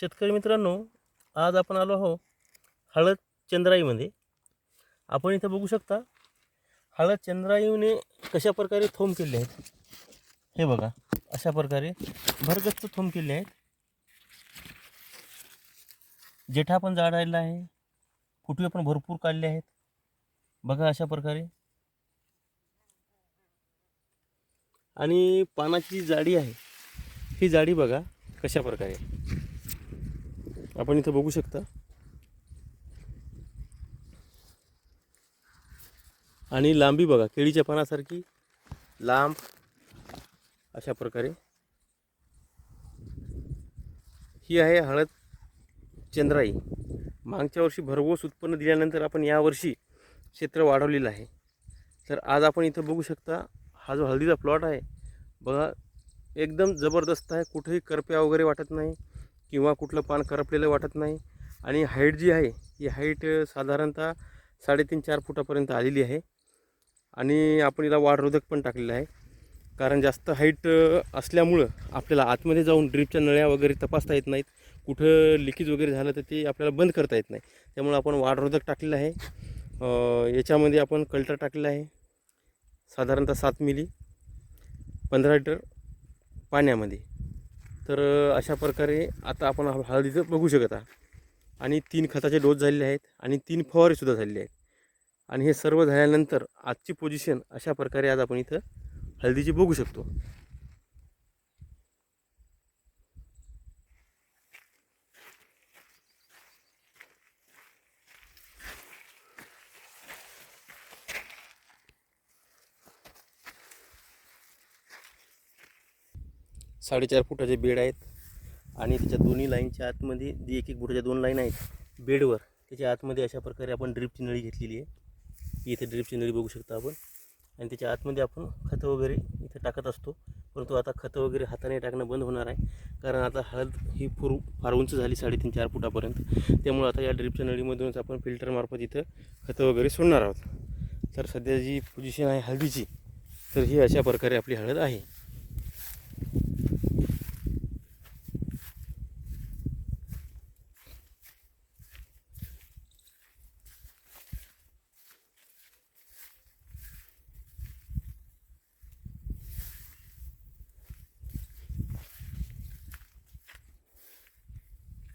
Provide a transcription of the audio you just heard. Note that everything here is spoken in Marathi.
शेतकरी मित्रांनो आज आपण आलो आहो हळद चंद्राईमध्ये. आपण इथं बघू शकता हळद चंद्राईने कशा प्रकारे थोंब केले आहेत. हे बघा अशा प्रकारे भरगच्च थोंब केले आहेत. जेठा पण जाडायला आहे कुठवे पण भरपूर काढले आहेत. बघा अशा प्रकारे. आणि पानाची जी जाडी आहे. ही जाडी बघा कशा प्रकारे आपण इथं बघू शकता. आणि लांबी बघा केळीच्या पानासारखी लांब अशा प्रकारे. ही आहे हळद चंद्राई. मागच्या वर्षी भरघोस उत्पन्न दिल्यानंतर आपण यावर्षी क्षेत्र वाढवलेलं आहे. तर आज आपण इथं बघू शकता हा जो हळदीचा प्लॉट आहे बघा एकदम जबरदस्त आहे. कुठेही करप्या वगैरे वाटत नाही. किंवा कुठलं पान करपलेलं वाटत नाही. आणि हाईट जी आहे ही हाईट साधारणतः साडेतीन चार फुटापर्यंत आलेली आहे. आणि आपण हिला वाढरोधक पण टाकलेलं आहे. कारण जास्त हाईट असल्यामुळं आपल्याला आतमध्ये जाऊन ड्रीपच्या नळ्या वगैरे तपासता येत नाहीत. कुठं लिकेज वगैरे झालं तर ते आपल्याला बंद करता येत नाही. त्यामुळं आपण वाढरोधक टाकलेलं आहे. याच्यामध्ये आपण कल्टर टाकलेलं आहे. साधारणतः सात मिली. पंधरा लिटर पाण्यामध्ये. तर अशा प्रकारे आता आपण हळदीचं बघू शकत आहात. आणि तीन खताचे डोस झालेले आहेत आणि तीन फवारेसुद्धा झालेले आहेत. आणि हे सर्व झाल्यानंतर आजची पोझिशन अशा प्रकारे आज आपण इथं हळदीची बघू शकतो. साडेचार फुटाचे बेड आहेत आणि त्याच्या दोन्ही लाईनच्या आतमध्ये जी एक एक फुटाच्या दोन लाईन आहेत बेडवर त्याच्या आतमध्ये अशा प्रकारे आपण ड्रिपची नळी घेतलेली आहे. इथे ड्रिपची नळी बघू शकता आपण. आणि त्याच्या आतमध्ये आपण खतं वगैरे इथे टाकत असतो. परंतु आता खतं वगैरे हाताने टाकणं बंद होणार आहे. कारण आता हळद ही फुर फार उंच झाली साडेतीन चार फुटापर्यंत. त्यामुळे आता या ड्रिपच्या नळीमधूनच आपण फिल्टरमार्फत इथं खतं वगैरे सोडणार आहोत. तर सध्या जी पोझिशन आहे हळदीची तर ही अशा प्रकारे आपली हळद आहे.